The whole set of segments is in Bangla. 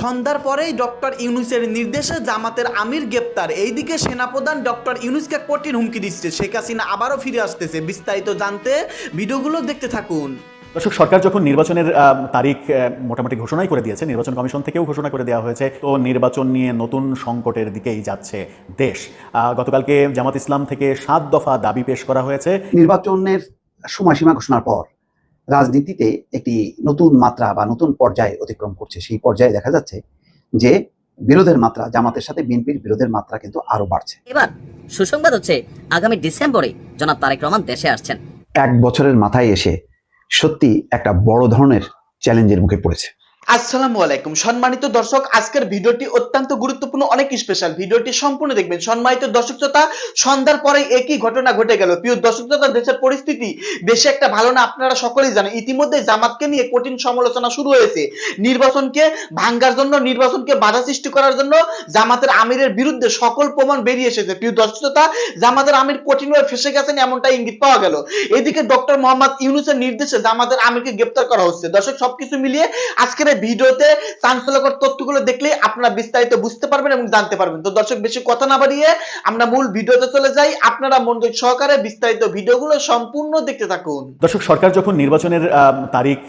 সন্ধ্যার পরেই ডক্টর ইউনুসের নির্দেশে জামাতের আমির গ্রেপ্তার। এইদিকে সেনাপ্রধান ডক্টর ইউনুসকে কঠিন হুমকি দিচ্ছে। শেখ হাসিনা আবারও ফিরে আসতেছে। বিস্তারিত জানতে ভিডিওগুলো দেখতে থাকুন। দর্শক সরকার যখন নির্বাচনের আহ, তারিখ মোটামুটি ঘোষণাই করে দিয়েছে নির্বাচন কমিশন থেকেও ঘোষণা করে দেওয়া হয়েছে তো নির্বাচন নিয়ে নতুন সংকটের দিকেই যাচ্ছে দেশ। গতকালকে জামাত ইসলাম থেকে সাত দফা দাবি পেশ করা হয়েছে। নির্বাচনের সময়সীমা ঘোষণার পর। রাজনীতিতে একটি নতুন মাত্রা বা নতুন পর্যায়ে অতিক্রম করছে। সেই পর্যায়ে দেখা যাচ্ছে যে বিরোধের মাত্রা জামাতের সাথে বিএনপির বিরোধের মাত্রা কিন্তু আরও বাড়ছে। এবার সুসংবাদ হচ্ছে আগামী ডিসেম্বরে জনাব তারেক রহমান দেশে আসছেন। এক বছরের মাথায় এসে সত্যি একটা বড় ধরনের চ্যালেঞ্জের মুখে পড়েছে। আসসালামু আলাইকুম। সম্মানিত দর্শক, আজকের ভিডিওটি অত্যন্ত গুরুত্বপূর্ণ, অনেক স্পেশাল ভিডিওটি সম্পূর্ণ দেখবেন। সম্মানিত দর্শক শ্রোতা, সন্ধ্যার পরে একই ঘটনা ঘটে গেল। প্রিয় দর্শক শ্রোতা, দেশের পরিস্থিতি বেশি একটা ভালো না, আপনারা সকলেই জানেন। ইতিমধ্যে জামাতকে নিয়ে কঠিন সমালোচনা শুরু হয়েছে। নির্বাচনকে ভাঙ্গার জন্য, নির্বাচনকে বাধা সৃষ্টি করার জন্য জামাতের আমিরের বিরুদ্ধে সকল প্রমাণ বেরিয়ে এসেছে। প্রিয় দর্শক শ্রোতা, জামাতের আমির কঠিনভাবে ফেসে গেছেন এমনটা ইঙ্গিত পাওয়া গেল। এদিকে ডক্টর মোহাম্মদ ইউনুসের নির্দেশে জামাতের আমিরকে গ্রেপ্তার করা হচ্ছে। দর্শক, সবকিছু মিলিয়ে আজকের ভিডিওতে চাঞ্চল্যকর তথ্যগুলো দেখলে আপনারা বিস্তারিত বুঝতে পারবেন এবং জানতে পারবেন। তো দর্শক, বেশি কথা না বাড়িয়ে আমরা মূল ভিডিওতে চলে যাই। আপনারা মনোযোগ সহকারে বিস্তারিত ভিডিওগুলো সম্পূর্ণ দেখতে থাকুন। দর্শক, সরকার যখন নির্বাচনের তারিখ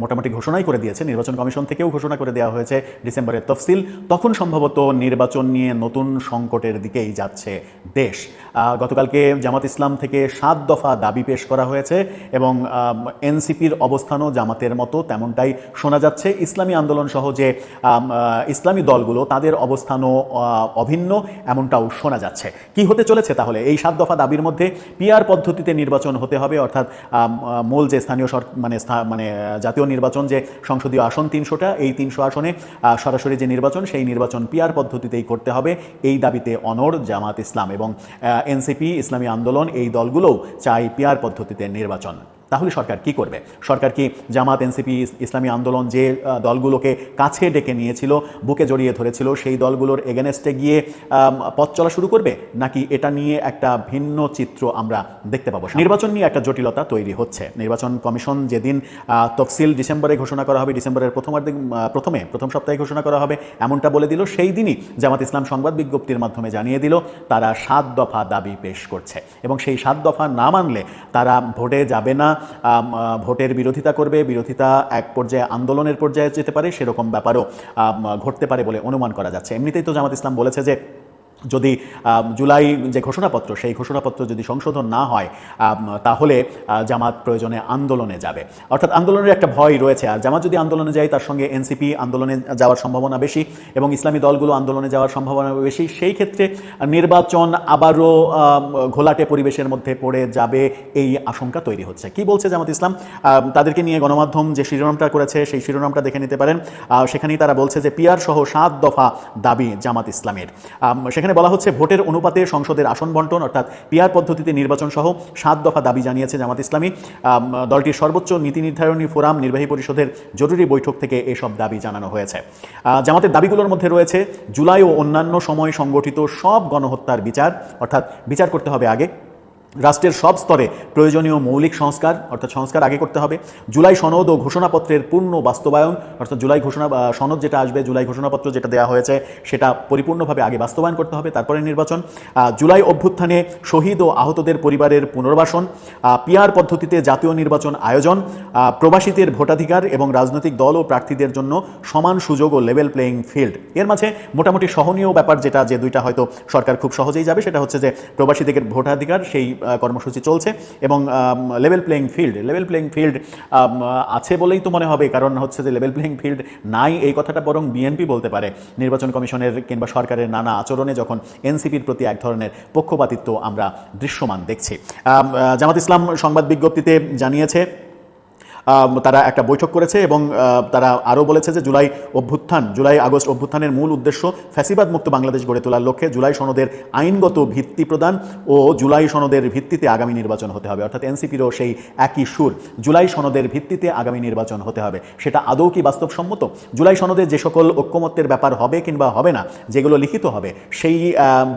মোটামুটি ঘোষণাই করে দিয়েছে, নির্বাচন কমিশন থেকেও ঘোষণা করে দেওয়া হয়েছে ডিসেম্বরের তফসিল, তখন সম্ভবত নির্বাচন নিয়ে নতুন সংকটের দিকেই যাচ্ছে দেশ। গতকালকে জামাত ইসলাম থেকে সাত দফা দাবি পেশ করা হয়েছে এবং এনসিপির অবস্থানও জামাতের মতো তেমনটাই শোনা যাচ্ছে। ইসলামী আন্দোলন সহ যে ইসলামী দলগুলো, তাদের অবস্থানও অভিন্ন, এমনটাও শোনা যাচ্ছে। কি হতে চলেছে তাহলে? এই সাত দফা দাবির মধ্যে পিআর পদ্ধতিতে নির্বাচন হতে হবে, অর্থাৎ মূল যে স্থানীয় মানে মানে জাতীয় নির্বাচন যে সংসদীয় আসন তিনশোটা, এই তিনশো আসনে সরাসরি যে নির্বাচন, সেই নির্বাচন পিআর পদ্ধতিতেই করতে হবে। এই দাবিতে অনর জামাত ইসলাম এবং এনসিপি ইসলামী আন্দোলন, এই দলগুলোও চাই পিআর পদ্ধতিতে নির্বাচন। তাহলে সরকার কি করবে? সরকার কি জামাত এনসিপি ইসলামী আন্দোলন যে দলগুলোকে কাছে ডেকে নিয়েছিল বুকে জড়িয়ে ধরেছিল সেই দলগুলোর এগেনেস্টে গিয়ে পথ চলা শুরু করবে? নাকি এটা নিয়ে একটা ভিন্ন চিত্র আমরা দেখতে পাবো নির্বাচন নিয়ে একটা জটিলতা তৈরি হচ্ছে। নির্বাচন কমিশন যেদিন তফসিল ডিসেম্বরে ঘোষণা করা হবে ডিসেম্বরের প্রথমার্ধে আহ, প্রথমে প্রথম সপ্তাহে ঘোষণা করা হবে এমনটা বলে দিল সেই দিনই জামাত ইসলাম সংবাদ বিজ্ঞপ্তির মাধ্যমে জানিয়ে দিল তারা সাত দফা দাবি পেশ করছে। এবং সেই সাত দফা না মানলে তারা ভোটে যাবে না ভোটের বিরোধিতা করবে, বিরোধিতা এক পর্যায়ে আন্দোলনের পর্যায়ে যেতে পারে, সেরকম ব্যাপারও ঘটতে পারে বলে অনুমান করা যাচ্ছে। এমনিতেই তো জামাত ইসলাম বলেছে যে যদি জুলাই যে ঘোষণাপত্র সেই ঘোষণাপত্র যদি সংশোধন না হয় তাহলে জামাত প্রয়োজনে আন্দোলনে যাবে। অর্থাৎ আন্দোলনের একটা ভয় রয়েছে। আর জামাত যদি আন্দোলনে যায় তার সঙ্গে এনসিপি আন্দোলনে যাওয়ার সম্ভাবনা বেশি এবং ইসলামী দলগুলো আন্দোলনে যাওয়ার সম্ভাবনা বেশি। সেই ক্ষেত্রে নির্বাচন আবারও ঘোলাটে পরিবেশের মধ্যে পড়ে যাবে এই আশঙ্কা তৈরি হচ্ছে। কি বলছে জামাত ইসলাম? তাদেরকে নিয়ে গণমাধ্যম যে শিরোনামটা করেছে সেই শিরোনামটা দেখে নিতে পারেন। সেখানেই তারা বলছে যে পিয়ার সহ সাত দফা দাবি জামাত ইসলামের। আম, সেখানে বলা হচ্ছে ভোটের অনুপাতে সংসদের আসন বন্টন, অর্থাৎ পিয়ার পদ্ধতিতে নির্বাচন সহ সাত দফা দাবি জানিয়েছে জামাত ইসলামী। দলটির সর্বোচ্চ নীতি নির্ধারণী ফোরাম, নির্বাহী পরিষদের জরুরি বৈঠক থেকে এসব দাবি জানানো হয়েছে। জামাতের দাবিগুলোর মধ্যে রয়েছে জুলাই ও অন্যান্য সময় সংগঠিত সব গণহত্যার বিচার, অর্থাৎ বিচার করতে হবে আগে। রাষ্ট্রের সব স্তরে প্রয়োজনীয় মৌলিক সংস্কার, অর্থাৎ সংস্কার আগে করতে হবে। জুলাই সনদ ও ঘোষণাপত্রের পূর্ণ বাস্তবায়ন, অর্থাৎ জুলাই ঘোষণা সনদ যেটা আসবে, জুলাই ঘোষণাপত্র যেটা দেওয়া হয়েছে, সেটা পরিপূর্ণভাবে আগে বাস্তবায়ন করতে হবে তারপরে নির্বাচন। জুলাই অভ্যুত্থানে শহীদ ও আহতদের পরিবারের পুনর্বাসন পিআর পদ্ধতিতে জাতীয় নির্বাচন আয়োজন প্রবাসীদের ভোটাধিকার এবং রাজনৈতিক দল ও প্রার্থীদের জন্য সমান সুযোগ ও লেভেল প্লেয়িং ফিল্ড এর মাঝে মোটামুটি সহনীয় ব্যাপার যেটা, যে দুইটা হয়তো সরকার খুব সহজেই যাবে, সেটা হচ্ছে যে প্রবাসীদের ভোটাধিকার, সেই কর্মসূচি চলছে এবং level playing field level playing field আছে বলেই তো মনে হবে, কারণ হচ্ছে যে লেভেল প্লেয়িং ফিল্ড নাই এই কথাটা বরং বিএনপি বলতে পারে। নির্বাচন কমিশনের কিংবা সরকারের নানা আচরণে যখন এনসিপির প্রতি এক ধরনের পক্ষপাতিত্ব আমরা দৃশ্যমান দেখছি। জামাত ইসলাম সংবাদ বিজ্ঞপ্তিতে জানিয়েছে তারা একটা বৈঠক করেছে এবং তারা আরও বলেছে যে জুলাই অভ্যুত্থান, জুলাই আগস্ট অভ্যুত্থানের মূল উদ্দেশ্য ফ্যাসিবাদ মুক্ত বাংলাদেশ গড়ে তোলার লক্ষ্যে জুলাই সনদের আইনগত ভিত্তি প্রদান ও জুলাই সনদের ভিত্তিতে আগামী নির্বাচন হতে হবে। অর্থাৎ এনসিপিরও সেই একই সুর, জুলাই সনদের ভিত্তিতে আগামী নির্বাচন হতে হবে। সেটা আদৌ কি বাস্তবসম্মত? জুলাই সনদে যে সকল ঐক্যমত্যের ব্যাপার হবে কিংবা হবে না, যেগুলো লিখিত হবে, সেই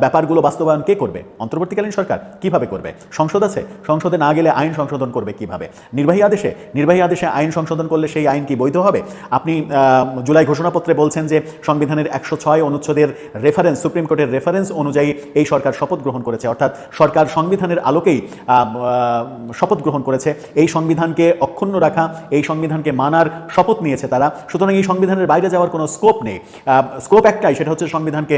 ব্যাপারগুলো বাস্তবায়ন কে করবে? অন্তর্বর্তীকালীন সরকার কীভাবে করবে? সংসদ আছে? সংসদে না গেলে আইন সংশোধন করবে কীভাবে? নির্বাহী আদেশে নির্বাহী নির্বাহী আদেশে আইন সংশোধন করলে সেই আইন কি বৈধ হবে? আপনি জুলাই ঘোষণাপত্রে বলছেন যে সংবিধানের একশো ছয় অনুচ্ছেদের রেফারেন্স সুপ্রিম কোর্টের রেফারেন্স অনুযায়ী এই সরকার শপথ গ্রহণ করেছে। অর্থাৎ সরকার সংবিধানের আলোকেই শপথ গ্রহণ করেছে। এই সংবিধানকে অক্ষুণ্ণ রাখা, এই সংবিধানকে মানার শপথ নিয়েছে তারা। সুতরাং এই সংবিধানের বাইরে যাওয়ার কোনো স্কোপ নেই। স্কোপ একটাই, সেটা হচ্ছে সংবিধানকে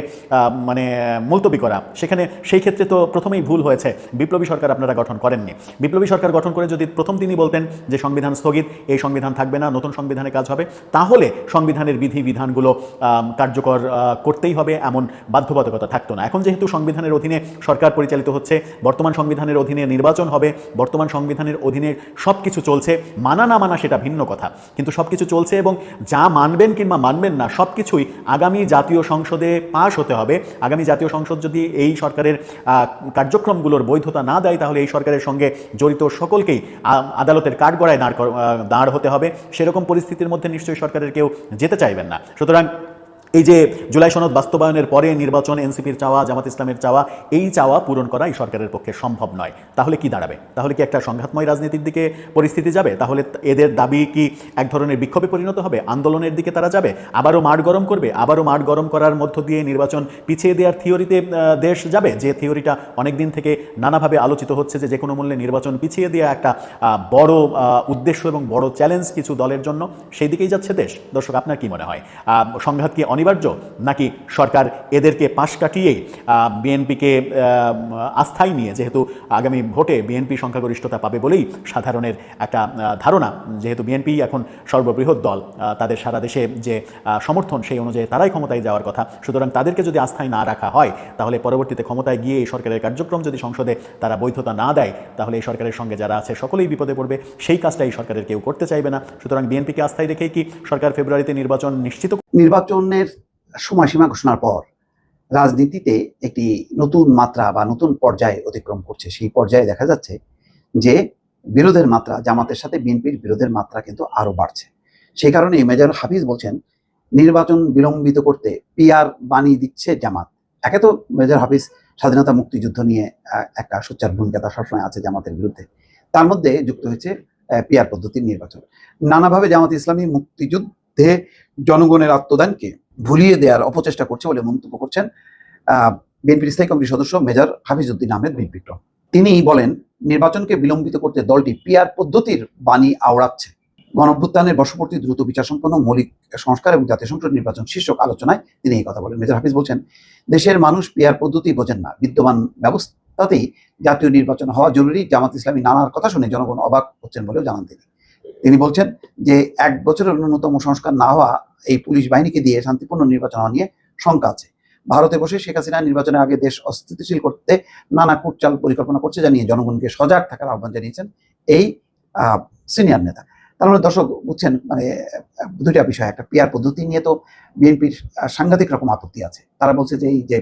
মানে মুলতবি করা। সেখানে সেই ক্ষেত্রে তো প্রথমেই ভুল হয়েছে। বিপ্লবী সরকার আপনারা গঠন করেননি। বিপ্লবী সরকার গঠন করে যদি প্রথম তিনি বলতেন যে সংবিধান স্থগিত, এই সংবিধান থাকবে না, নতুন সংবিধানে কাজ হবে। তাহলে সংবিধানের বিধি বিধানগুলো কার্যকর করতেই হবে এমন বাধ্যবাধকতা থাকতো না। এখন যেহেতু সংবিধানের অধীনে সরকার পরিচালিত হচ্ছে, বর্তমান সংবিধানের অধীনে নির্বাচন হবে, বর্তমান সংবিধানের অধীনে সব কিছু চলছে, মানা না মানা সেটা ভিন্ন কথা। কিন্তু সব কিছু চলছে এবং যা মানবেন কিংবা মানবেন না সব কিছুই আগামী জাতীয় সংসদে পাশ হতে হবে। আগামী জাতীয় সংসদ যদি এই সরকারের কার্যক্রমগুলোর বৈধতা না দেয়, তাহলে এই সরকারের সঙ্গে জড়িত সকলকেই আদালতের কাঠগড়ায় দাঁড় দাঁড় হতে হবে। সেরকম পরিস্থিতির মধ্যে নিশ্চয়ই সরকারের কেউ যেতে চাইবেন না। সুতরাং এই যে জুলাই সনদ বাস্তবায়নের পরে নির্বাচন, এনসিপির চাওয়া, জামাত ইসলামের চাওয়া, এই চাওয়া পূরণ করা এই সরকারের পক্ষে সম্ভব নয়। তাহলে কি দাঁড়াবে? তাহলে কি একটা সংঘাতময় রাজনীতির দিকে পরিস্থিতি যাবে? তাহলে এদের দাবি কি এক ধরনের বিক্ষোভে পরিণত হবে? আন্দোলনের দিকে তারা যাবে? আবারও মাঠ গরম করবে? আবারও মাঠ গরম করার মধ্য দিয়ে নির্বাচন পিছিয়ে দেওয়ার থিওরিতে দেশ যাবে? যে থিওরিটা অনেক দিন থেকে নানাভাবে আলোচিত হচ্ছে যে যে কোনো মূল্যে নির্বাচন পিছিয়ে দেওয়া একটা বড় উদ্দেশ্য এবং বড় চ্যালেঞ্জ কিছু দলের জন্য, সেই দিকেই যাচ্ছে দেশ। দর্শক, আপনার কি মনে হয়? সংঘাত কি অনিবার্য নাকি সরকার এদেরকে পাশ কাটিয়েই বিএনপিকে আস্থায় নিয়ে যেহেতু আগামী ভোটে বিএনপি সংখ্যাগরিষ্ঠতা পাবে বলেই সাধারণের একটা ধারণা, যেহেতু বিএনপি এখন সর্ববৃহৎ দল তাদের সারা দেশে যে সমর্থন সেই অনুযায়ী তারাই ক্ষমতায় যাওয়ার কথা। সুতরাং তাদেরকে যদি আস্থায় না রাখা হয়, তাহলে পরবর্তীতে ক্ষমতায় গিয়ে এই সরকারের কার্যক্রম যদি সংসদে তারা বৈধতা না দেয়, তাহলে এই সরকারের সঙ্গে যারা আছে সকলেই বিপদে পড়বে। সেই কাজটা এই সরকারের কেউ করতে চাইবে না। সুতরাং বিএনপিকে আস্থায় রেখেই কি সরকার ফেব্রুয়ারিতে নির্বাচন নিশ্চিত নির্বাচনের সময়সীমা ঘোষণার পর রাজনীতিতে একটি নতুন মাত্রা বা নতুন পর্যায়ে অতিক্রম করছে। সেই পর্যায়ে দেখা যাচ্ছে যে বিরোধের মাত্রা, জামাতের সাথে বিএনপির বিরোধের মাত্রা কিন্তু আরও বাড়ছে। সেই কারণে মেজর হাফিজ বলছেন, নির্বাচন বিলম্বিত করতে পিআর বানিয়ে দিচ্ছে জামাত। একে তো মেজর হাফিজ স্বাধীনতা মুক্তিযুদ্ধ নিয়ে একটা সোচ্চার ভূমিকা তার সবসময় আছে জামাতের বিরুদ্ধে। তার মধ্যে যুক্ত হয়েছে পিআর পদ্ধতির নির্বাচন। নানাভাবে জামাত ইসলামী মুক্তিযুদ্ধে জনগণের আত্মদানকে ভুলিয়ে দেওয়ার অপচেষ্টা করছে বলে মন্তব্য করছেন বিএনপির স্থায়ী কমিটির সদস্য মেজর হাফিজউদ্দিন আহমেদ বীর বিক্রম তিনি বলেন, নির্বাচনকে বিলম্বিত করতে দলটি পিআর পদ্ধতির বাণী আওড়াচ্ছে। গণভ্যুত্থানের বর্ষপূর্তি দ্রুত বিচার সম্পন্ন, মৌলিক সংস্কার এবং জাতীয় সংসদ নির্বাচন শীর্ষক আলোচনায় তিনি এই কথা বলেন। মেজর হাফিজ বলছেন, দেশের মানুষ পিআর পদ্ধতি বোঝেন না। বিদ্যমান ব্যবস্থাতেই জাতীয় নির্বাচন হওয়া জরুরি। জামাত ইসলামী নানার কথা শুনে জনগণ অবাক হচ্ছেন বলেও জানান তিনি। তিনি বলছেন যে এক বছরের ন্যূনতম সংস্কার না হওয়া এই পুলিশ বাহিনীকে দিয়ে শান্তিপূর্ণ নির্বাচন হওয়া নিয়ে শঙ্কা আছে। ভারতে বসে শেখ হাসিনা নির্বাচনের আগে দেশ অস্থিতিশীল করতে নানা কুটচাল পরিকল্পনা করছে জানিয়ে জনগণকে সজাগ থাকার আহ্বান জানিয়েছেন এই সিনিয়র নেতা। তার মানে দর্শক বুঝছেন মানে দুইটা বিষয়, একটা পিয়ার পদ্ধতি নিয়ে তো বিএনপির সাংঘাতিক রকম আপত্তি আছে। তারা বলছে যে এই যে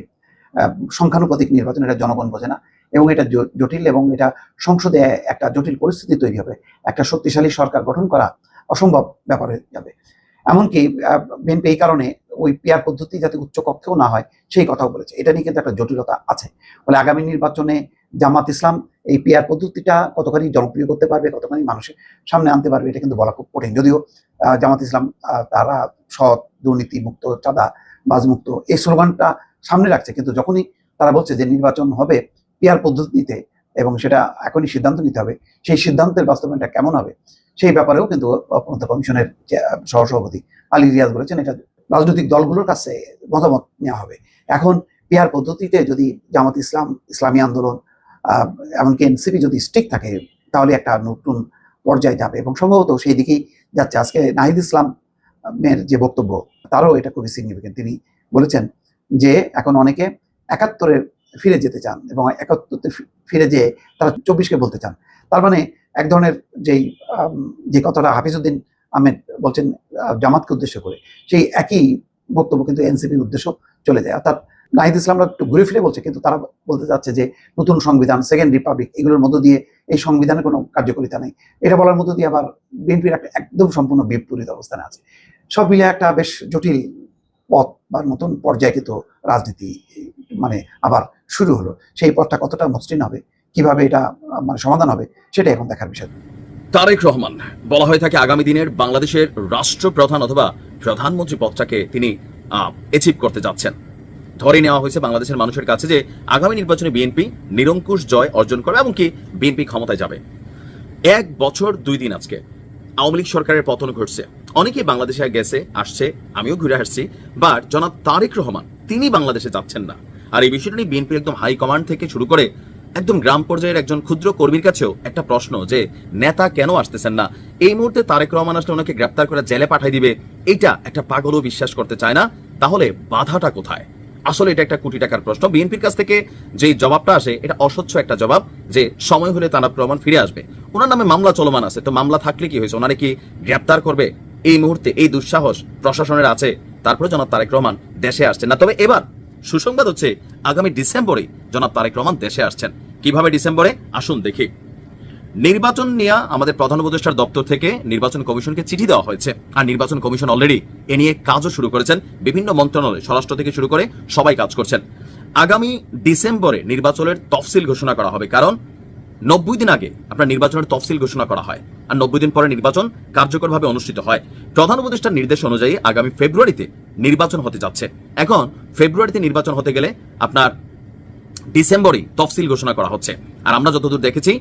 সংখ্যানুপাতিক নির্বাচন এটা জনগণ বোঝে না। এবং এটা জটিল এবং এটা সংসদে একটা জটিল পরিস্থিতি তৈরি হবে। একটা শক্তিশালী সরকার গঠন করা অসম্ভব ব্যাপার হয়ে যাবে। এমনকি বিএনপি এই কারণে ওই পিয়ার পদ্ধতি যাতে উচ্চ কক্ষেও না হয়, সেই কথাও বলেছে। এটা নিয়ে কিন্তু একটা জটিলতা আছে। ফলে আগামী নির্বাচনে জামাত ইসলাম এই পিয়ার পদ্ধতিটা কতখানি জনপ্রিয় করতে পারবে, কতখানি মানুষের সামনে আনতে পারবে, এটা কিন্তু বলা খুব কঠিন। যদিও জামাত ইসলাম তারা সৎ দুর্নীতি মুক্ত চাঁদা বাজমুক্ত এই স্লোগানটা সামনে রাখছে। কিন্তু যখনই তারা বলছে যে নির্বাচন হবে পিয়ার পদ্ধতিতে এবং সেটা এখনই সিদ্ধান্ত নিতে হবে, সেই সিদ্ধান্তের বাস্তবায়নটা কেমন হবে, সেই ব্যাপারেও কিন্তু ঐক্যমত্য কমিশনের সহসভাপতি আলী রিয়াজ বলেছেন, এটা রাজনৈতিক দলগুলোর কাছে মতামত নেওয়া হবে। এখন পিয়ার পদ্ধতিতে যদি জামাত ইসলাম, ইসলামী আন্দোলন এমনকি এনসিপি যদি স্টিক থাকে, তাহলে একটা নতুন পর্যায়ে যাবে এবং সম্ভবত সেই দিকেই যাচ্ছে। আজকে নাহিদ ইসলাম এর যে বক্তব্য, তারও এটা খুবই সিগনিফিকেন্ট তিনি বলেছেন যে, এখন অনেকে একাত্তরে ফিরে যেতে চান এবং একাত্তরতে ফিরে যেয়ে তারা চব্বিশকে বলতে চান। তার মানে এক ধরনের যেই যে কথাটা হাফিজউদ্দিন আহমেদ বলছেন জামাতকে উদ্দেশ্য করে, সেই একই বক্তব্য কিন্তু এনসিপির উদ্দেশ্য চলে যায়। অর্থাৎ নাহিদ ইসলামরা একটু ঘুরে ফিরে বলছে, কিন্তু তারা বলতে চাচ্ছে যে নতুন সংবিধান, সেকেন্ড রিপাবলিক, এগুলোর মধ্য দিয়ে এই সংবিধানের কোনো কার্যকারিতা নেই। এটা বলার মধ্য দিয়ে আবার বিএনপির একটা একদম সম্পূর্ণ বিপরীত অবস্থানে আছে। সব মিলে একটা বেশ জটিল পথ বা নতুন পর্যায়ে কিন্তু রাজনীতি মানে আবার শুরু হলো। সেই পথটা কতটা মসৃণ হবে, কীভাবে এটা মানে সমাধান হবে, সেটা এখন দেখার বিষয়। তারেক রহমান, বলা হয়ে থাকে আগামী দিনের বাংলাদেশের রাষ্ট্রপ্রধান অথবা প্রধানমন্ত্রী পদটাকে তিনি অ্যাচিভ করতে যাচ্ছেন। ধরে নেওয়া হয়েছে বাংলাদেশের মানুষের কাছে যে, আগামী নির্বাচনে বিএনপি নিরঙ্কুশ জয় অর্জন করবে এমনকি বিএনপি ক্ষমতায় যাবে। এক বছর দুই দিন আজকে আওয়ামী লীগ সরকারের পতন ঘটছে। অনেকেই বাংলাদেশে গেছে, আসছে, আমিও ঘুরে আসছি, বাট জনাব তারেক রহমান, তিনি বাংলাদেশে যাচ্ছেন না। আর এই বিষয়টা নিয়ে বিএনপির একদম হাই কমান্ড থেকে শুরু করে একদম গ্রাম পর্যায়ের একজন ক্ষুদ্র কর্মীর কাছেও একটা প্রশ্ন যে, নেতা কেন আসতেছেন না? এই মুহূর্তে তারেক রহমান আসলে ওনাকে গ্রেপ্তার করে জেলে পাঠাই দিবে, এইটা একটা পাগলও বিশ্বাস করতে চায় না। তাহলে বাধাটা কোথায়? আসলে এটা একটা কোটি টাকার প্রশ্ন। বিএনপির কাছ থেকে যে জবাবটা আসে, এটা অস্বচ্ছ একটা জবাব যে, সময় হলে তারা প্রমাণ ফিরে আসবে। ওনার নামে মামলা চলমান আছে, তো মামলা থাকলে কি হয়েছে? ওনারে কি গ্রেপ্তার করবে? এই মুহূর্তে এই দুঃসাহস প্রশাসনের আছে। তারপরে জনাব তারেক রহমান দেশে আসছেন না। তবে এবার সুসংবাদ হচ্ছে আগামী ডিসেম্বরে জনাব তারেক রহমান দেশে আসছেন। কীভাবে ডিসেম্বরে? আসুন দেখি। নির্বাচন নিয়ে আমাদের প্রধান উপদেষ্টার দপ্তর থেকে নির্বাচন কমিশনকে চিঠি দেওয়া হয়েছে। আর নির্বাচন কমিশন অলরেডি এ নিয়ে কাজও শুরু করেছেন। বিভিন্ন মন্ত্রণালয়, স্বরাষ্ট্র থেকে শুরু করে সবাই কাজ করছেন। আগামী ডিসেম্বরে নির্বাচনের তফসিল ঘোষণা করা হবে। কারণ নব্বই দিন আগে আপনার নির্বাচনের তফসিল ঘোষণা করা হয় আর নব্বই দিন পরে নির্বাচন কার্যকরভাবে অনুষ্ঠিত হয়। প্রধান উপদেষ্টার নির্দেশ অনুযায়ী আগামী ফেব্রুয়ারিতে নির্বাচন হতে যাচ্ছে। এখন ফেব্রুয়ারিতে নির্বাচন হতে গেলে আপনার ডিসেম্বরে তফসিল ঘোষণা করা হচ্ছে। আর আমরা যতদূর দেখেছি,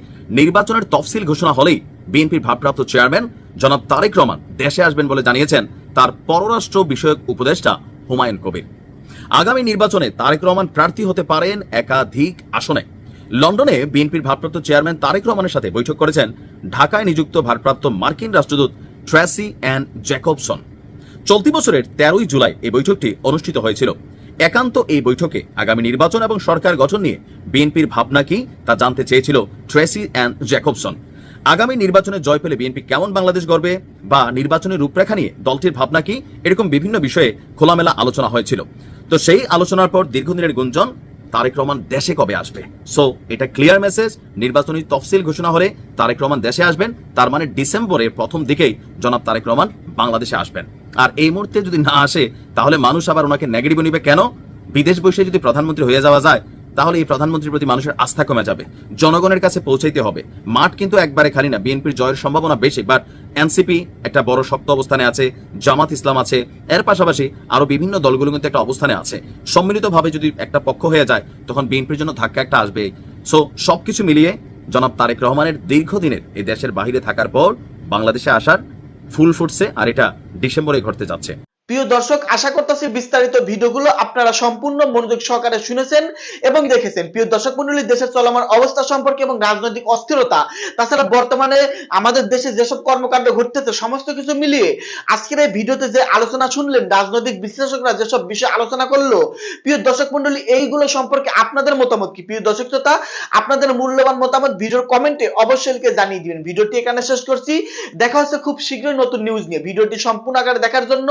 নির্বাচনের তফসিল ঘোষণা হলেই বিএনপির ভারপ্রাপ্ত চেয়ারম্যান জনাব তারেক রহমান দেশে আসবেন বলে জানিয়েছেন তার পররাষ্ট্র বিষয়ক উপদেষ্টা হুমায়ুন কবির। আগামী নির্বাচনে তারেক রহমান প্রার্থী হতে পারেন একাধিক আসনে। লন্ডনে বিএনপির ভারপ্রাপ্ত চেয়ারম্যান তারেক রহমানের সাথে বৈঠক করেছেন ঢাকায় নিযুক্ত ভারপ্রাপ্ত মার্কিন রাষ্ট্রদূত ট্রেসি অ্যান্ড জ্যাকবসন। চলতি বছরের তেরোই জুলাই এই বৈঠকটি অনুষ্ঠিত হয়েছিল। একান্ত এই বৈঠকে আগামী নির্বাচন এবং সরকার গঠন নিয়ে বিএনপির ভাবনা কি তা জানতে চেয়েছিল ট্রেসি অ্যান্ড জ্যাকবসন। আগামী নির্বাচনে জয় পেলে বিএনপি কেমন বাংলাদেশ গড়বে বা নির্বাচনের রূপরেখা নিয়ে দলটির ভাবনা কি, এরকম বিভিন্ন বিষয়ে খোলামেলা আলোচনা হয়েছিল। তো সেই আলোচনার পর দীর্ঘদিনের গুঞ্জন তারেক রহমান দেশে কবে আসবে? সো এটা ক্লিয়ার মেসেজ নির্বাচনী তফসিল ঘোষণা হলে তারেক রহমান দেশে আসবেন, তার মানে ডিসেম্বরের প্রথম দিকেই জনাব তারেক রহমান বাংলাদেশে আসবেন। আর এই মুহূর্তে যদি না আসে, তাহলে মানুষ আবার ওনাকে নেগেটিভ নিবে কেন? বিদেশ বসে যদি প্রধানমন্ত্রী হয়ে যাওয়া যায় তাহলে এই প্রধানমন্ত্রীর প্রতি মানুষের আস্থা কমে যাবে। জনগণের কাছে পৌঁছাইতে হবে। মাঠ কিন্তু একবারে খালি না, বিএনপির জয়ের সম্ভাবনা বেশি। বাট এনসিপি একটা বড় শক্ত অবস্থানে আছে, জামাত ইসলাম আছে, এর পাশাপাশি আরও বিভিন্ন দলগুলো কিন্তু একটা অবস্থানে আছে। সম্মিলিতভাবে যদি একটা পক্ষ হয়ে যায়, তখন বিএনপির জন্য ধাক্কা একটা আসবে সো সবকিছু মিলিয়ে জনাব তারেক রহমানের দীর্ঘদিনের এই দেশের বাহিরে থাকার পর বাংলাদেশে আসার ফুল ফুটছে, আর এটা ডিসেম্বরে ঘটতে যাচ্ছে। প্রিয় দর্শক, আশা করতেছি বিস্তারিত ভিডিওগুলো আপনারা সম্পূর্ণ মনোযোগ সহকারে শুনেছেন এবং দেখেছেন। প্রিয় দর্শক মন্ডলী দেশের চলমান অবস্থা সম্পর্কে এবং রাজনৈতিক অস্থিরতা, তাছাড়া বর্তমানে আমাদের দেশে যেসব কর্মকাণ্ড ঘটতেছে, সমস্ত কিছু মিলিয়ে আজকের এই ভিডিওতে যে আলোচনা শুনলেন, রাজনৈতিক বিশ্লেষকরা যেসব বিষয় আলোচনা করল, প্রিয় দর্শক মন্ডলী এইগুলো সম্পর্কে আপনাদের মতামত কি? প্রিয় দর্শক শ্রোতা, আপনাদের মূল্যবান মতামত ভিডিওর কমেন্টে অবশ্যই লিখে জানিয়ে দিবেন। ভিডিওটি এখানে শেষ করছি। দেখা হচ্ছে খুব শীঘ্রই নতুন নিউজ নিয়ে। ভিডিওটি সম্পূর্ণ আকারে দেখার জন্য